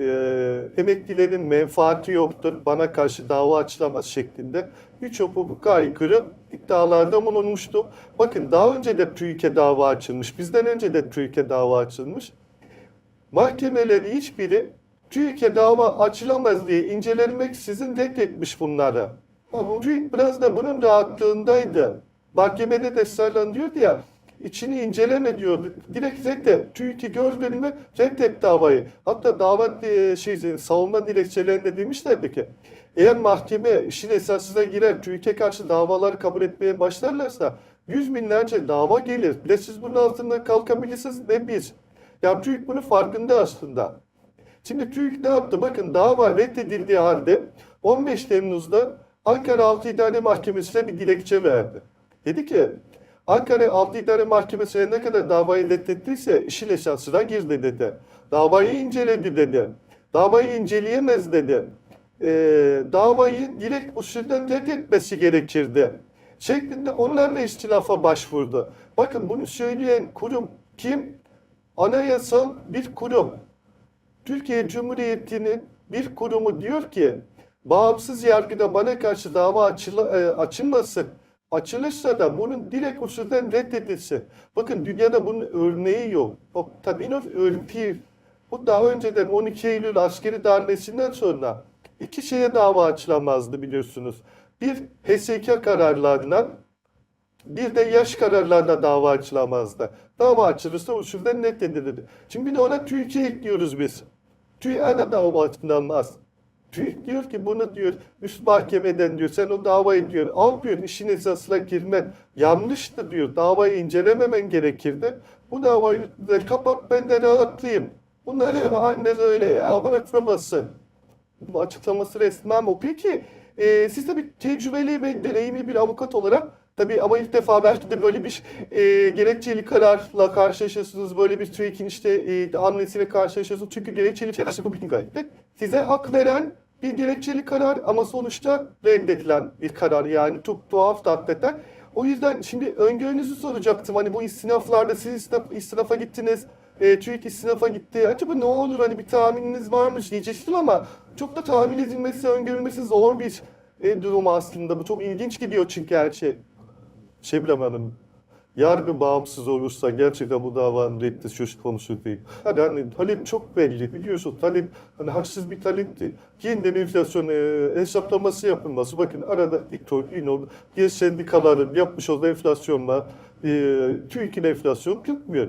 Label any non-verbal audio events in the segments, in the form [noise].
e, emeklilerin menfaati yoktur, bana karşı dava açılamaz şeklinde birçok hukuka aykırı iddialarda bulunmuştu. Bakın daha önce de TÜİK'e dava açılmış, bizden önce de TÜİK'e dava açılmış. Mahkemeleri hiçbiri TÜİK'e dava açılamaz diye incelenmek sizin reddetmiş bunları. Ama TÜİK biraz da bunun rahatlığındaydı. Mahkemede de sayılan ya içini inceleme diyordu. Direkt reddet. TÜİK'i mü reddet davayı. Hatta dava e, şey, savunma dilekçelerinde demişlerdi ki eğer mahkeme işin esasına girer TÜİK'e karşı davaları kabul etmeye başlarlarsa yüz binlerce dava gelir. Bir de siz bunun altında kalkabilirsiniz ne biz. Ya TÜİK bunun farkında aslında. Şimdi TÜİK ne yaptı? Bakın dava reddedildiği halde 15 Temmuz'da Ankara Altı İdare Mahkemesi'ne bir dilekçe verdi. Dedi ki Ankara Altı İdare Mahkemesi'ne ne kadar davayı reddettiyse işin esasına girdi dedi. Davayı inceledi dedi. Davayı inceleyemez dedi. Ee, davayı direkt usulden reddetmesi gerekirdi. Şeklinde onlarla istilafa başvurdu. Bakın bunu söyleyen kurum kim? Anayasal bir kurum. Türkiye Cumhuriyeti'nin bir kurumu diyor ki bağımsız yargıda bana karşı dava açıla, e, açılmasın. Açılırsa da bunun direkt usulden reddedilsin. Bakın dünyada bunun örneği yok. O Taminov örneği bu daha önceden 12 Eylül askeri darbesinden sonra iki şeye dava açılamazdı biliyorsunuz. Bir HSK kararlarına bir de yaş kararlarına dava açılamazdı. Dava açılırsa usulden reddedilirdi. Şimdi bir de ona TÜİK'e ekliyoruz biz. TÜİK ana dava açılamaz. Diyor ki bunu diyor üst mahkemeden diyor sen o davayı diyor al diyor işin esasına girmen yanlıştı diyor davayı incelememen gerekirdi. Bu davayı da kapat ben de rahatlayayım. Bunları anne öyle ya bırakmaması. Bu açıklaması resmen o. Peki e, siz tabii tecrübeli ve deneyimli bir avukat olarak tabii ama ilk defa belki de böyle bir e, gerekçeli kararla karşılaşıyorsunuz. Böyle bir TÜİK'in işte e, hamlesiyle karşılaşıyorsunuz. Çünkü gerekçeli kararı bu gayet size hak veren bir gerekçeli karar ama sonuçta reddedilen bir karar yani çok tuhaf da hakikaten. O yüzden şimdi öngörünüzü soracaktım. Hani bu istinaflarda siz istinaf, istinafa gittiniz. E, TÜİK istinafa gitti. Acaba ne olur hani bir tahmininiz varmış diyecektim ama çok da tahmin edilmesi, öngörülmesi zor bir e, durum aslında. Bu çok ilginç gidiyor çünkü her şey. Şebnem Hanım, yargı bağımsız olursa gerçekten bu davanın reddi söz konusu değil. Hani, hani talep çok belli biliyorsun. Talep hani haksız bir talepti. Yeniden enflasyon e, hesaplaması yapılması. Bakın arada Viktor İnol, diğer sendikaların yapmış olduğu enflasyonla e, TÜİK'in enflasyon tutmuyor.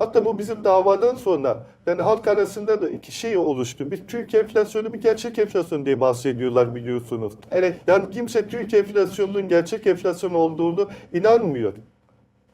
Hatta bu bizim davadan sonra yani halk arasında da iki şey oluştu. Bir Türk enflasyonu bir gerçek enflasyon diye bahsediyorlar biliyorsunuz. Evet yani kimse Türk enflasyonunun gerçek enflasyon olduğunu inanmıyor.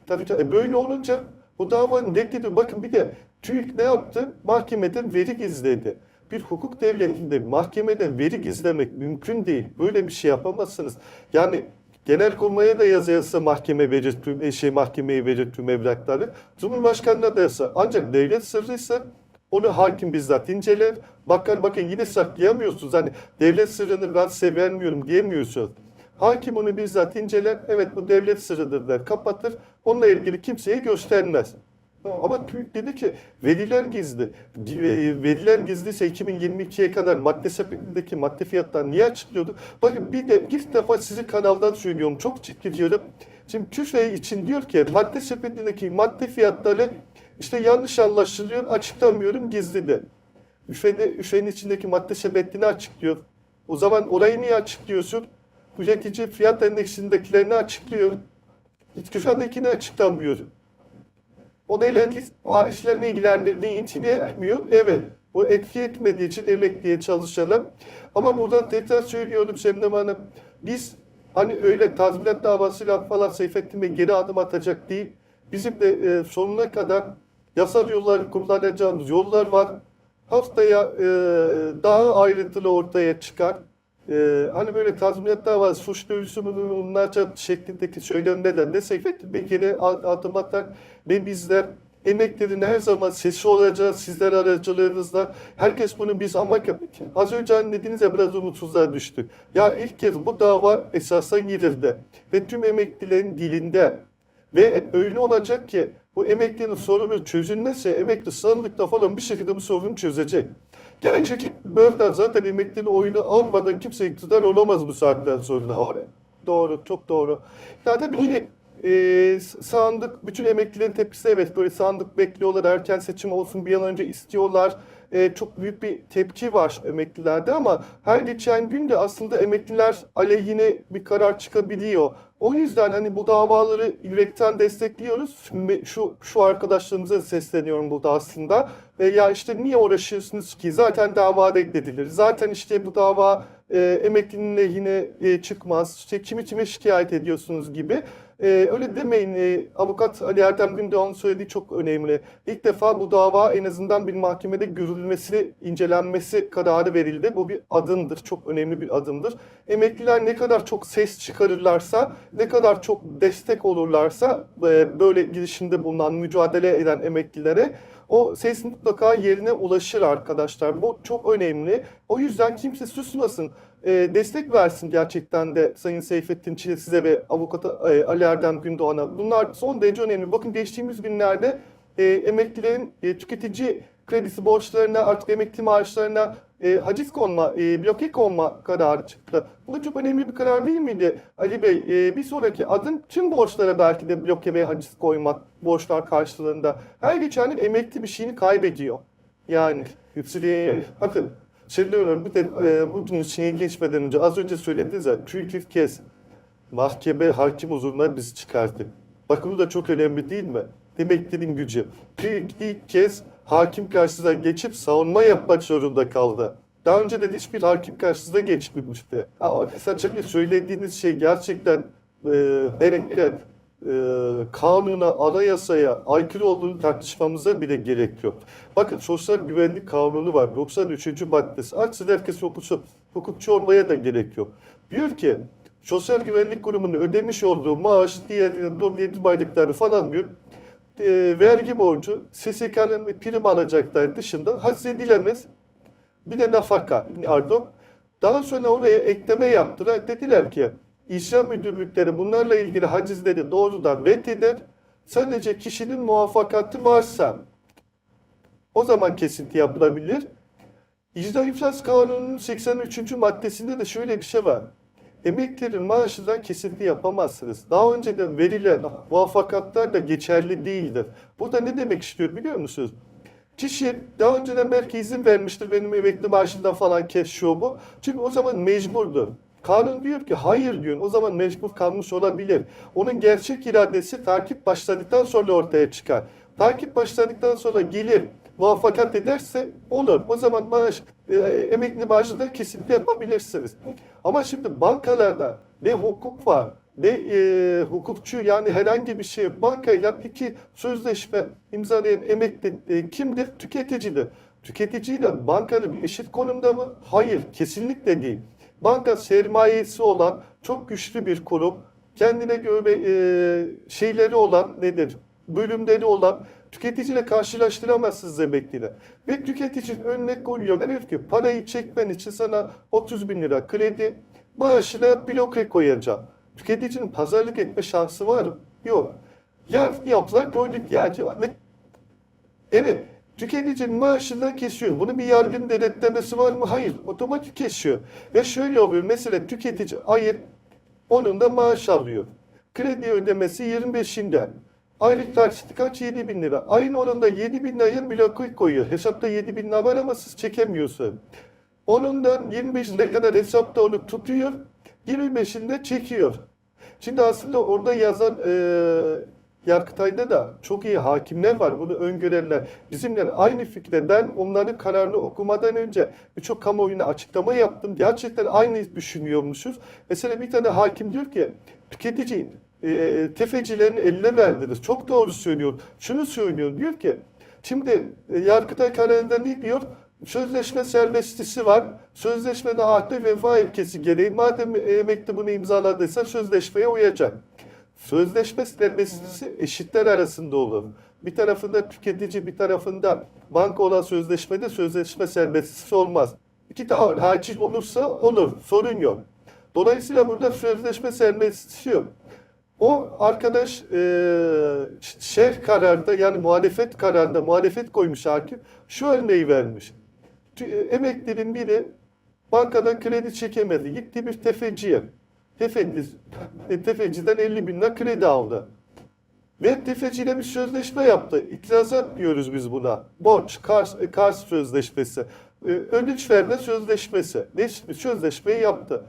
Tabii tabii böyle olunca bu davanın reddedildi. Bakın bir de TÜİK ne yaptı? Mahkemeden veri gizledi. Bir hukuk devletinde mahkemeden veri gizlemek mümkün değil. Böyle bir şey yapamazsınız. Yani Genelkurmay'a da yazı yazsa mahkeme tüm e, şey mahkemeye tüm evrakları. Cumhurbaşkanına da yazsa. Ancak devlet sırrıysa onu hakim bizzat inceler. Bakın bakın yine saklayamıyorsunuz. Hani devlet sırrını ben size vermiyorum diyemiyorsunuz. Hakim onu bizzat inceler. Evet bu devlet sırrıdır der. Kapatır. Onunla ilgili kimseye göstermez. Ama TÜİK dedi ki veriler gizli. E, Veriler gizliyse 2022'ye kadar madde sepetindeki madde fiyatları niye açıklıyordu? Bakın bir de ilk defa sizi kanaldan söylüyorum. Çok ciddi diyorum. Şimdi TÜFE için diyor ki madde sepetindeki madde fiyatları işte yanlış anlaşılıyor açıklamıyorum gizli de. Üfe'nin, üfenin içindeki madde sepetini açıklıyor. O zaman orayı niye açıklıyorsun? Üretici fiyat endeksindekilerini açıklıyor. Hiç TÜFE'dekini açıklamıyor. O neyle maaşlarını ilgilendirdiği için etmiyor. Evet. Bu etki etmediği için emekliye çalışalım. Ama buradan tekrar söylüyorum Şebnem Hanım. Biz hani öyle tazminat davasıyla falan Seyfettin Bey geri adım atacak değil. Bizim de e, sonuna kadar yasal yolları kullanacağımız yollar var. Haftaya e, daha ayrıntılı ortaya çıkar. E, hani böyle tazminat davası, suç duyusu bulunacak şeklindeki söylemlerden de Seyfettin Bey geri adım atar ve bizler emeklerin her zaman sesi olacağız sizler aracılığınızla. Herkes bunu biz ama az önce hani dediniz ya biraz umutsuzluğa düştük. Ya ilk kez bu dava esasa girildi ve tüm emeklilerin dilinde ve öyle olacak ki bu emeklinin sorunu çözülmezse emekli sandıkta falan bir şekilde bu sorunu çözecek. Gelecek böyle zaten emeklinin oyunu almadan kimse iktidar olamaz bu saatten sonra. Doğru, çok doğru. Tabii yine e, sandık, bütün emeklilerin tepkisi evet böyle sandık bekliyorlar, erken seçim olsun bir an önce istiyorlar. E, çok büyük bir tepki var emeklilerde ama her geçen gün de aslında emekliler aleyhine bir karar çıkabiliyor. O yüzden hani bu davaları yürekten destekliyoruz. Şu, şu arkadaşlarımıza sesleniyorum burada aslında. E, ya işte niye uğraşıyorsunuz ki? Zaten dava reddedilir. Zaten işte bu dava e, emeklinin lehine e, çıkmaz. İşte kimi kime şikayet ediyorsunuz gibi. E, öyle demeyin. E, avukat Ali Erdem Gündoğan'ın söylediği çok önemli. İlk defa bu dava en azından bir mahkemede görülmesi, incelenmesi kararı verildi. Bu bir adımdır. Çok önemli bir adımdır. Emekliler ne kadar çok ses çıkarırlarsa, ne kadar çok destek olurlarsa e, böyle girişimde bulunan, mücadele eden emeklilere o ses mutlaka yerine ulaşır arkadaşlar. Bu çok önemli. O yüzden kimse susmasın. E, destek versin gerçekten de Sayın Seyfettin Çile size ve avukatı e, Ali Erdem Gündoğan'a. Bunlar son derece önemli. Bakın geçtiğimiz günlerde e, emeklilerin e, tüketici kredisi borçlarına, artık emekli maaşlarına e, haciz konma, e, bloke konma kararı çıktı. Bu da çok önemli bir karar değil miydi Ali Bey? E, bir sonraki adım tüm borçlara belki de bloke ve haciz koymak borçlar karşılığında. Her geçen yıl emekli bir şeyini kaybediyor. Yani Hüsriye, bakın söylüyorum bir de e, bugün şeye geçmeden önce az önce söylediniz ya ilk kez mahkeme hakim huzuruna bizi çıkarttı. Bakın bu da çok önemli değil mi? Emeklilerin gücü. Türk ilk kez hakim karşısına geçip savunma yapmak zorunda kaldı. Daha önce de hiçbir hakim karşısına geçmemişti. Ama sadece söylediğiniz şey gerçekten e, hareket, e, kanuna, anayasaya aykırı olduğunu tartışmamıza bile gerek yok. Bakın sosyal güvenlik kanunu var. 93. maddesi. Açsın herkes okusun. Hukukçu olmaya da gerek yok. Diyor ki sosyal güvenlik kurumunun ödemiş olduğu maaş, diğer yetim aylıkları falan diyor e, vergi borcu SSK'nın prim alacaklar dışında haczedilemez bir de nafaka pardon. Daha sonra oraya ekleme yaptılar. Dediler ki icra müdürlükleri bunlarla ilgili hacizleri doğrudan reddeder. Sadece kişinin muvaffakatı varsa o zaman kesinti yapılabilir. İcra İflas Kanunu'nun 83. maddesinde de şöyle bir şey var. Emeklilerin maaşından kesinti yapamazsınız. Daha önceden verilen muvaffakatlar da geçerli değildir. Bu da ne demek istiyor biliyor musunuz? Kişi daha önceden belki izin vermiştir benim emekli maaşından falan kes şu bu. Çünkü o zaman mecburdu. Kanun diyor ki hayır diyor. O zaman mecbur kalmış olabilir. Onun gerçek iradesi takip başladıktan sonra ortaya çıkar. Takip başladıktan sonra gelir muvaffakat ederse olur. O zaman maaş, e, emekli maaşında kesinti yapabilirsiniz. Ama şimdi bankalarda ne hukuk var, ne e, hukukçu yani herhangi bir şey bankayla iki sözleşme imzalayan emekli e, kimdir? Tüketicidir. Tüketiciyle bankanın eşit konumda mı? Hayır, kesinlikle değil. Banka sermayesi olan çok güçlü bir kurum. Kendine göre e, şeyleri olan nedir? Bölümleri olan tüketiciyle karşılaştıramazsınız emekliyle. Ve tüketicinin önüne koyuyor. Diyor ki parayı çekmen için sana 30 bin lira kredi maaşına bloke koyacağım. Tüketicinin pazarlık etme şansı var mı? Yok. Ya yaptılar koyduk ya. Ve Evet, tüketicinin maaşından kesiyor. Bunun bir yargının denetlemesi var mı? Hayır, otomatik kesiyor. Ve şöyle oluyor, mesela tüketici ayın onun da maaş alıyor. Kredi ödemesi 25'inden. Aylık taksiti kaç? 7 bin lira. Ayın onunda 7 bin liraya bloke koyuyor. Hesapta 7 bin lira var ama siz çekemiyorsun. Onundan 25'ine kadar hesapta onu tutuyor. 25'inde çekiyor. Şimdi aslında orada yazan e, Yargıtay'da da çok iyi hakimler var. Bunu öngörenler. Bizimle aynı fikre ben onların kararını okumadan önce birçok kamuoyuna açıklama yaptım. Gerçekten aynı düşünüyormuşuz. Mesela bir tane hakim diyor ki tüketici e, tefecilerin eline verdiniz. Çok doğru söylüyor. Şunu söylüyor. Diyor ki şimdi e, Yargıtay kararında ne diyor? Sözleşme serbestisi var. Sözleşmede haklı vefa ilkesi gereği madem e, mektubunu imzaladıysa sözleşmeye uyacak. Sözleşme serbestisi eşitler arasında olur. Bir tarafında tüketici, bir tarafında banka olan sözleşmede sözleşme serbestisi olmaz. İki tane hakim olursa olur, sorun yok. Dolayısıyla burada sözleşme serbestisi yok. O arkadaş e, şerh kararda yani muhalefet kararında muhalefet koymuş hakim şu örneği vermiş. tü- emeklinin biri bankadan kredi çekemedi. Gitti bir tefeciye. Tefeci, e, tefeciden 50 bin lira kredi aldı. Ve tefeciyle bir sözleşme yaptı. İtirazat diyoruz biz buna. Borç, Kars, e, Kars sözleşmesi. E, Ödünç verme sözleşmesi. Ne sözleşmeyi yaptı.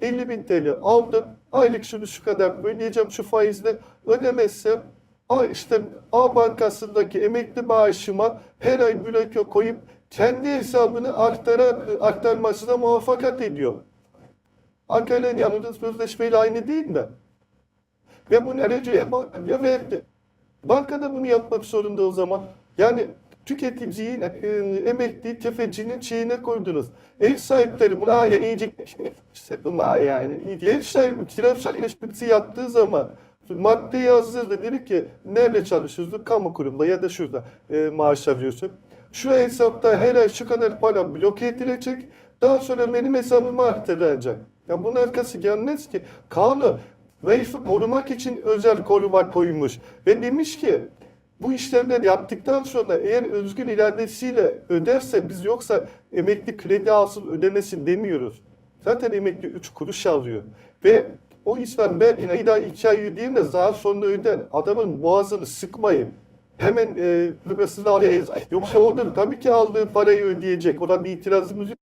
50 bin TL aldım. Aylık şunu şu kadar ödeyeceğim şu faizle. Ödemezsem A, işte A bankasındaki emekli maaşıma her ay bloke koyup kendi hesabını aktaran, aktarmasına muvaffakat ediyor. Ankara'nın yanında sözleşmeyle aynı değil mi? Ve bu nereye verdi. Banka bunu yapmak zorunda o zaman. Yani tüketiciyi, e, emekli tefecinin şeyine koydunuz. Ev sahipleri buna [laughs] işte buna yani ev sahibi kira sözleşmesi yaptığı zaman madde yazdırdı dedi ki nerede çalışıyorsun? Kamu kurumunda ya da şurada e, maaş alıyorsun. Şu hesapta her ay şu kadar para bloke edilecek. Daha sonra benim hesabıma aktarılacak. Ya bunun arkası gelmez ki. Kanun Reis'i korumak için özel koruma koymuş. Ve demiş ki bu işlemleri yaptıktan sonra eğer özgür iradesiyle öderse biz yoksa emekli kredi alsın ödemesin demiyoruz. Zaten emekli 3 kuruş alıyor. Ve o insan ben bir daha iki ay ödeyeyim de daha sonra öder. Adamın boğazını sıkmayın. Hemen e, lübesini arayız. Yoksa onun tabii ki aldığı parayı ödeyecek. Ona bir itirazımız yok.